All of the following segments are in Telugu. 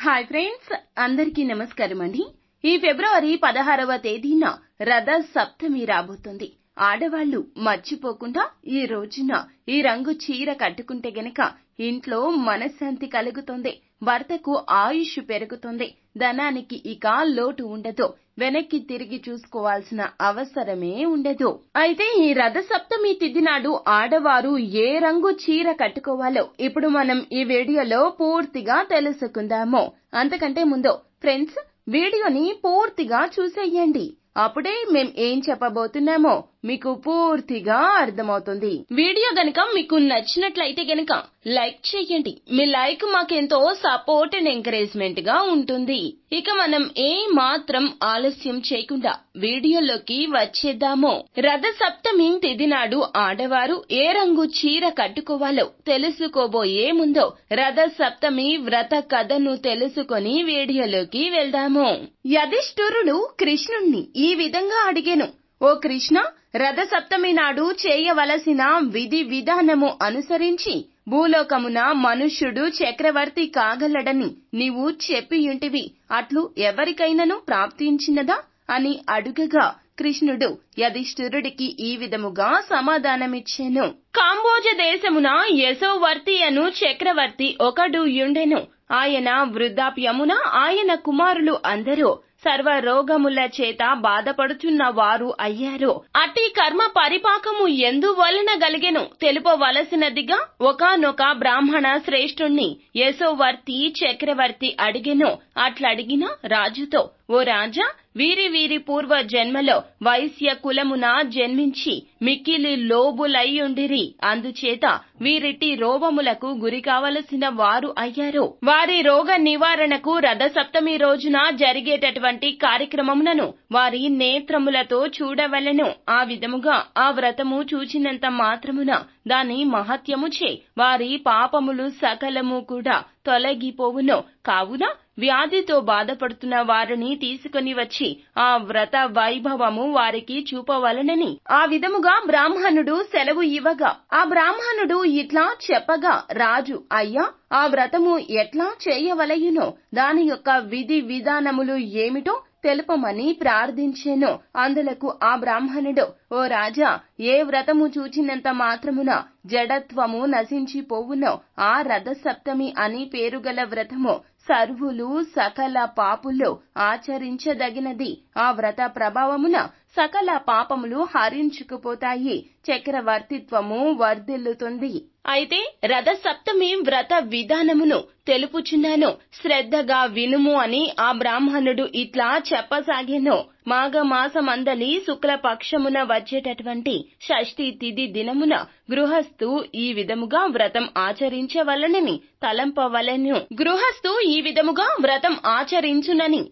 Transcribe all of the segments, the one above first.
హాయ్ ఫ్రెండ్స్ అందరికీ నమస్కారం అండి ఈ ఫిబ్రవరి పదహారవ తేదీన రథ సప్తమి రాబోతుంది. ఆడవాళ్ళు మర్చిపోకుండా ఈ రోజున ఈ రంగు చీర కట్టుకుంటే గనక ఇంట్లో మనశ్శాంతి కలుగుతుంది. భర్తకు ఆయుష్ పెరుగుతుంది. ధనానికి ఇక లోటు ఉండదు. వెనక్కి తిరిగి చూసుకోవాల్సిన అవసరమే ఉండదు. అయితే ఈ రథ సప్తమి తిథి నాడు ఆడవారు ఏ రంగు చీర కట్టుకోవాలో ఇప్పుడు మనం ఈ వీడియోలో పూర్తిగా తెలుసుకుందాము. అంతకంటే ముందు ఫ్రెండ్స్ వీడియోని పూర్తిగా చూసేయండి. అప్పుడే మేం ఏం చెప్పబోతున్నామో మీకు పూర్తిగా అర్థమవుతుంది. వీడియో గనక మీకు నచ్చినట్లయితే గనక లైక్ చేయండి. మీ లైక్ మాకెంతో సపోర్ట్ అండ్ ఎంకరేజ్మెంట్గా ఉంటుంది. ఇక మనం ఏ మాత్రం ఆలస్యం చేయకుండా వీడియోలోకి వచ్చేద్దాము. రథ సప్తమి తిథి నాడు ఆడవారు ఏ రంగు చీర కట్టుకోవాలో తెలుసుకోబోయే ముందు రథ సప్తమి వ్రత కథను తెలుసుకొని వీడియోలోకి వెళ్దాము. యధిష్ఠురుడు కృష్ణుణ్ణి ఈ విధంగా అడిగెను. ఓ కృష్ణ రథసప్తమి నాడు చేయవలసిన విధి విధానము అనుసరించి భూలోకమున మనుష్యుడు చక్రవర్తి కాగలడని నీవు చెప్పియుంటివి. అట్లు ఎవరికైనను ప్రాప్తించినదా అని అడుగగా కృష్ణుడు యధిష్ఠురుడికి ఈ విధముగా సమాధానమిచ్చెను. కాంబోజ దేశమున యశోవర్తి అను చక్రవర్తి ఒకడు యుండెను ఆయన వృద్ధాప్యమున ఆయన కుమారులు అందరూ సర్వ రోగముల చేత బాధపడుచున్న వారు అయ్యారు. అతి కర్మ పరిపాకము ఎందువలన గలిగెను. తెలుపవలసినదిగా ఒకనొక బ్రాహ్మణ శ్రేష్ఠుణ్ణి యశోవర్తి చక్రవర్తి అడిగెను. అట్లడిగిన రాజుతో ఓ రాజా వీరి వీరి పూర్వ జన్మలో వైశ్య కులమున జన్మించి మిక్కిలి లోబులయ్యుండిరి. అందుచేత వీరిటి రోగములకు గురి కావలసిన వారు అయ్యారు. వారి రోగ నివారణకు రథ సప్తమి రోజున జరిగేటటువంటి కార్యక్రమములను వారి నేత్రములతో చూడవలెను. ఆ విధముగా ఆ వ్రతము చూచినంత మాత్రమున దాని మహత్యముచే వారి పాపములు సకలము కూడా తొలగిపోవును. కావున వ్యాధితో బాధపడుతున్న వారిని తీసుకుని వచ్చి ఆ వ్రత వైభవము వారికి చూపవలనని. ఆ విధముగా బ్రాహ్మణుడు సెలవు ఇవ్వగా ఆ బ్రాహ్మణుడు ఇట్లా చెప్పగా రాజు అయ్యా ఆ వ్రతము ఎట్లా చేయవలయునో? దాని యొక్క విధి విధానములు ఏమిటో తెలుపమని ప్రార్థించెను. అందులకు ఆ బ్రాహ్మణుడు ఓ రాజా ఏ వ్రతము చూచినంత మాత్రమున జడత్వము నశించిపోవునో? ఆ రథసప్తమి అని పేరుగల వ్రతము సర్వులు సకల పాపులు ఆచరించదగినది. ఆ వ్రత ప్రభావమున సకల పాపములు హరించుకుపోతాయి. చక్రవర్తిత్వము వర్ధిల్లుతుంది. అయితే రథ సప్తమి వ్రత విధానమును తెలుపుచున్నాను. శ్రద్ధగా వినుము అని ఆ బ్రాహ్మణుడు ఇట్లా చెప్పసాగాను. మాఘమాసమందలి శుక్ల పక్షమున వచ్చేటటువంటి షష్ఠి తిథి దినమున గృహస్థు ఈ విధముగా వ్రతం ఆచరించవలనని తలంపవలెను. గృహస్థు ఈ విధముగా వ్రతం ఆచరించునని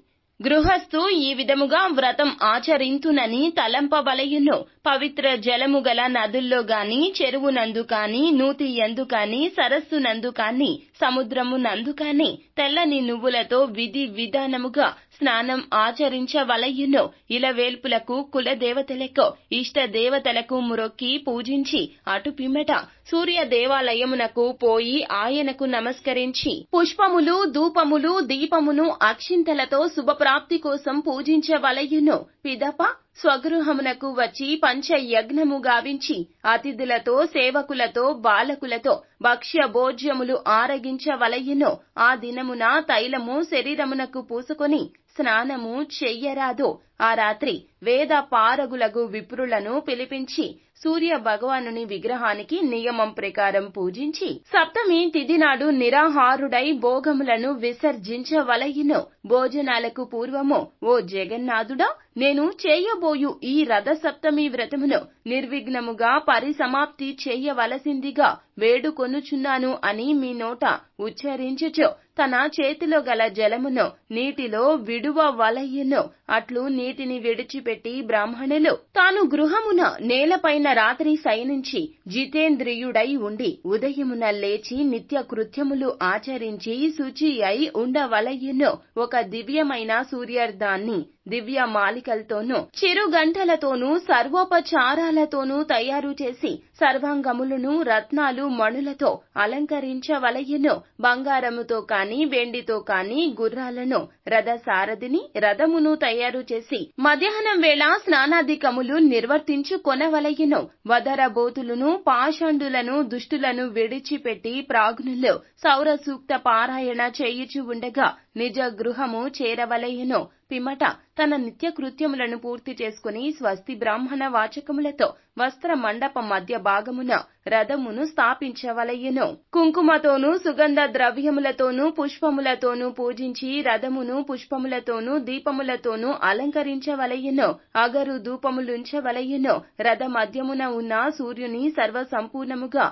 గృహస్థు ఈ విధముగా వ్రతం ఆచరింతునని తలంపవలయును. పవిత్ర జలము గల నదుల్లో గాని చెరువునందు కాని నూతి ఎందు కాని సరస్సు నందు కాని సముద్రము నందు కాని తెల్లని నువ్వులతో విధి విధానముగా స్నానం ఆచరించవలయును. ఇలవేల్పులకు కులదేవతలకు ఇష్ట దేవతలకు మురొక్కి పూజించి అటు పిమ్మట సూర్య దేవాలయమునకు పోయి ఆయనకు నమస్కరించి పుష్పములు ధూపములు దీపమును అక్షింతలతో శుభప్రాప్తి కోసం పూజించవలయును. పిదప స్వగృహమునకు వచ్చి పంచయజ్ఞము గావించి అతిథులతో సేవకులతో బాలకులతో భక్ష్య భోజ్యములు ఆరగించవలయ్యనో ఆ దినమున తైలము శరీరమునకు పూసుకొని స్నానము చెయ్యరాదు. ఆ రాత్రి వేద పారగులగు విప్రులను పిలిపించి సూర్య భగవానుని విగ్రహానికి నియమం ప్రకారం పూజించి సప్తమి తిథి నాడు నిరాహారుడై భోగములను విసర్జించవలయును. భోజనాలకు పూర్వము ఓ జగన్నాథుడా నేను చేయబోయు ఈ రథ సప్తమి వ్రతమును నిర్విఘ్నముగా పరిసమాప్తి చేయవలసిందిగా వేడుకొనుచున్నాను అని మీ నోట ఉచ్చరించుచు తన చేతిలో గల జలమును నీటిలో విడువ వలయ్యను అట్లు నీటిని విడిచిపెట్టి బ్రాహ్మణులు తాను గృహమున నేలపైన రాత్రి శయనించి జితేంద్రియుడై ఉండి ఉదయమున లేచి నిత్య కృత్యములు ఆచరించి శుచి అయి ఉండవలయ్యను ఒక దివ్యమైన సూర్యార్ధాన్ని దివ్య మాలికలతోనూ చిరుగంటలతోనూ సర్వోపచారాలతోనూ తయారు చేసి సర్వాంగములను రత్నాలు మణులతో అలంకరించవలయను. బంగారముతో కాని వెండితో కాని గుర్రాలను రథసారథిని రథమును తయారు చేసి మధ్యాహ్నం వేళ స్నానాధికములు నిర్వర్తించుకొనవలయను వదరబోతులను పాషండులను దుష్టులను విడిచిపెట్టి ప్రాజ్ఞులు సౌర సూక్త పారాయణ చేయుచు ఉండగా నిజ గృహము చేరవలయను పిమ్మట తన నిత్య కృత్యములను పూర్తి చేసుకుని స్వస్తి బ్రాహ్మణ వాచకములతో వస్త్ర మండప మధ్య భాగమున రథమును స్థాపించవలయను. కుంకుమతోనూ సుగంధ ద్రవ్యములతోనూ పుష్పములతోనూ పూజించి రథమును పుష్పములతోనూ దీపములతోనూ అలంకరించవలయను. అగరు ధూపములుంచవలయను. రథ మధ్యమున ఉన్న సూర్యుని సర్వ సంపూర్ణముగా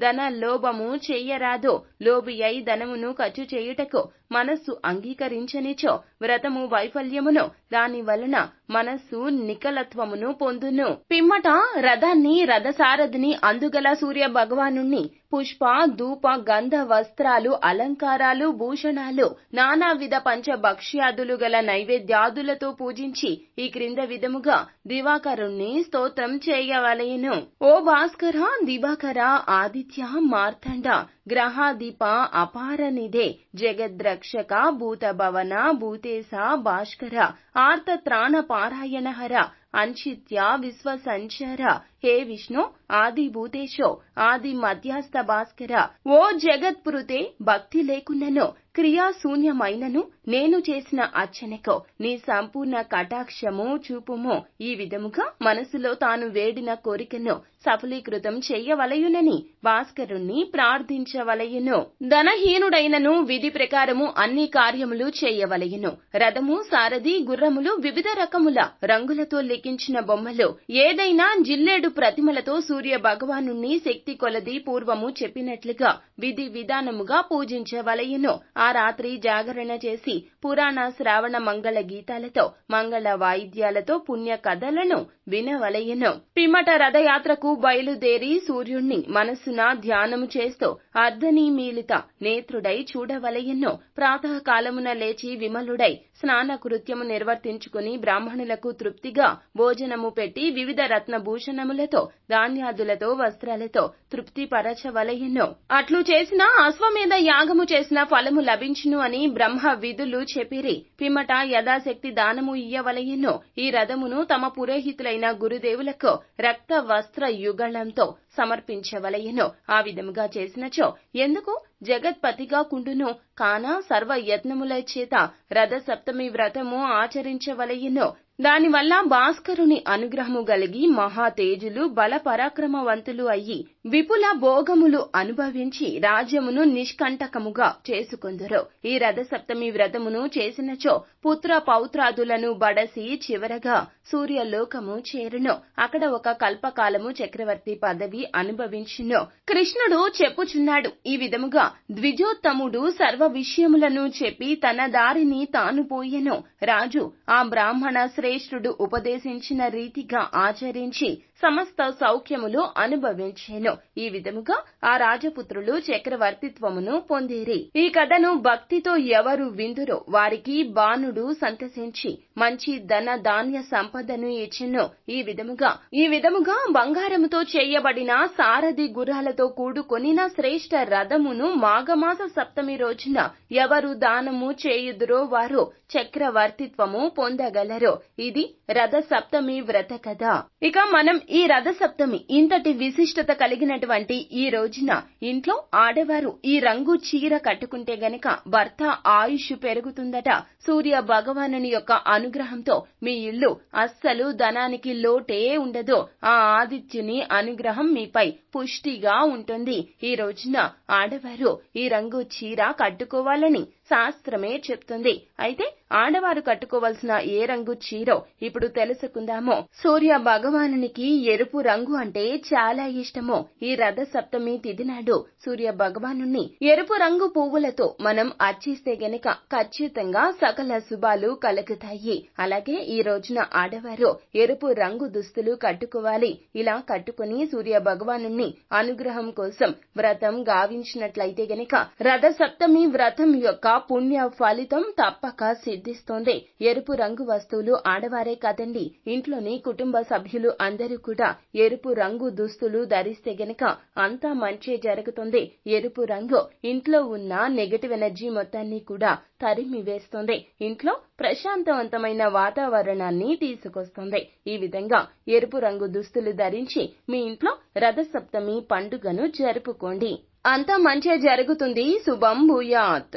ధన లోభము చెయ్యరాదు లోభియై ధనమును ఖర్చు చేయుటకు మనస్సు అంగీకరించనిచో వ్రతము వైఫల్యమును దాని వలన మనస్సు నికలత్వమును పొందును. పిమ్మట రథాన్ని రథసారథిని అందుగల సూర్య భగవానుణ్ణి పుష్ప ధూప గంధ వస్త్రాలు అలంకారాలు భూషణాలు నానావిధ పంచభక్ష్యాదులు గల నైవేద్యాదులతో పూజించి ఈ క్రింద విధముగా దివాకరుణ్ణి స్తోత్రం చేయవలయను ఓ భాస్కర దివాకర ఆదిత్య మార్తండ గ్రహాదీప అపారనిదే జగద్రక్షక భూతభవన భూతేశ భాస్కర ఆర్త త్రాణ పారాయణహర అంచిత్య విశ్వ సంచార హే విష్ణు ఆది భూతేశో ఆది మధ్యస్థ భాస్కర. ఓ జగత్పురుతే భక్తి లేకున్నను. క్రియాశూన్యమైనను నేను చేసిన అర్చనకు నీ సంపూర్ణ కటాక్షము చూపుము ఈ విధముగా మనసులో తాను వేడిన కోరికను సఫలీకృతం చెయ్యవలయునని భాస్కరుణ్ణి ప్రార్థించవలయును. ధనహీనుడైనను విధి ప్రకారము అన్ని కార్యములు చేయవలయును. రథము సారథి గుర్రములు వివిధ రకముల రంగులతో లిఖించిన బొమ్మలు ఏదైనా జిల్లేడు ప్రతిమలతో సూర్య భగవాను శక్తి కొలది పూర్వము చెప్పినట్లుగా విధి విధానముగా పూజించవలయును. ఆ రాత్రి జాగరణ చేసి పురాణ శ్రావణ మంగళ గీతాలతో మంగళ వాయిద్యాలతో పుణ్య కథలను వినవలయను పిమ్మట రథయాత్రకు బయలుదేరి సూర్యుణ్ణి మనస్సున ధ్యానము చేస్తూ అర్ధనీమీలిత నేత్రుడై చూడవలయను ప్రాతకాలమున లేచి విమలుడై స్నాన కృత్యము నిర్వర్తించుకుని బ్రాహ్మణులకు తృప్తిగా భోజనము పెట్టి వివిధ రత్నభూషణములతో ధాన్యాదులతో వస్త్రాలతో తృప్తిపరచవలయను అట్లు చేసిన అశ్వమేధ యాగము చేసిన ఫలము లభించును అని బ్రహ్మ విధులు చెప్పిరి. పిమ్మట యథాశక్తి దానము ఇయ్యవలయను. ఈ రథమును తమ పురోహితులైన గురుదేవులకు రక్త వస్త్ర యుగళంతో సమర్పించవలయను. ఆ విధముగా చేసినచో ఎందుకు? జగత్పతిగా కుండును. కాన సర్వ యత్నముల చేత రథ సప్తమి వ్రతము ఆచరించవలయను. దానివల్ల భాస్కరుని అనుగ్రహము గలిగి మహా తేజులు బల పరాక్రమవంతులు అయ్యి విపుల భోగములు అనుభవించి రాజ్యమును నిష్కంటకముగా చేసుకొందరు. ఈ రథ సప్తమి వ్రతమును చేసినచో పుత్ర పౌత్రాదులను బడసి చివరగా సూర్యలోకము చేరును. అక్కడ ఒక కల్పకాలము చక్రవర్తి పదవి అనుభవించినో. కృష్ణుడు చెప్పుచున్నాడు ఈ విధముగా ద్విజోత్తముడు సర్వ విషయములను చెప్పి తన దారిని తాను పోయెను. రాజు ఆ బ్రాహ్మణ శ్రేష్ఠుడు ఉపదేశించిన రీతిగా ఆచరించి సమస్త సౌఖ్యములు అనుభవించేను. ఈ విధముగా ఆ రాజపుత్రులు చక్రవర్తిత్వమును పొందిరి. ఈ కథను భక్తితో ఎవరు విందురో వారికి బాణుడు సంతసించి మంచి ధన ధాన్య సంపదను ఇచ్చెను. ఈ విధముగా ఈ విధముగా బంగారముతో చేయబడిన సారథి గుర్రాలతో కూడుకొనిన శ్రేష్ఠ రథమును మాఘమాస సప్తమి రోజున ఎవరు దానము చేయుదురో వారు చక్రవర్తిత్వము పొందగలరు. ఇది రథ సప్తమి వ్రత కథ ఇక మనం ఈ రథ సప్తమి ఇంతటి విశిష్టత కలిగినటువంటి ఈ రోజున ఇంట్లో ఆడవారు ఈ రంగు చీర కట్టుకుంటే గనక భర్త ఆయుష్ పెరుగుతుందట. సూర్య భగవానుని యొక్క అనుగ్రహంతో మీ ఇల్లు అస్సలు ధనానికి లోటే ఉండదు. ఆ ఆదిత్యుని అనుగ్రహం మీపై పుష్టిగా ఉంటుంది. ఈ రోజున ఆడవారు ఈ రంగు చీర కట్టుకోవాలని శాస్త్రమే చెప్తుంది. అయితే ఆడవారు కట్టుకోవాల్సిన ఏ రంగు చీరో ఇప్పుడు తెలుసుకుందాము. సూర్య భగవానునికి ఎరుపు రంగు అంటే చాలా ఇష్టము. ఈ రథ సప్తమి తిథి నాడు సూర్య భగవాను ఎరుపు రంగు పువ్వులతో మనం అర్చిస్తే గనక ఖచ్చితంగా సకల శుభాలు కలుగుతాయి. అలాగే ఈ రోజున ఆడవారు ఎరుపు రంగు దుస్తులు కట్టుకోవాలి. ఇలా కట్టుకుని సూర్య భగవాను అనుగ్రహం కోసం వ్రతం గావించినట్లయితే గనక రథ సప్తమి వ్రతం యొక్క పుణ్య ఫలితం తప్పక సిద్ధిస్తోంది. ఎరుపు రంగు వస్తువులు ఆడవారే కదండి. ఇంట్లోని కుటుంబ సభ్యులు అందరూ కూడా ఎరుపు రంగు దుస్తులు ధరిస్తే గనక అంతా మంచి జరుగుతుంది. ఎరుపు రంగు ఇంట్లో ఉన్న నెగటివ్ ఎనర్జీ మొత్తాన్ని కూడా తరిమి వేస్తుంది. ఇంట్లో ప్రశాంతవంతమైన వాతావరణాన్ని తీసుకొస్తుంది. ఈ విధంగా ఎరుపు రంగు దుస్తులు ధరించి మీ ఇంట్లో రథసప్తమి పండుగను జరుపుకోండి. అంతా మంచిగా జరుగుతుంది. శుభం భూయాత్.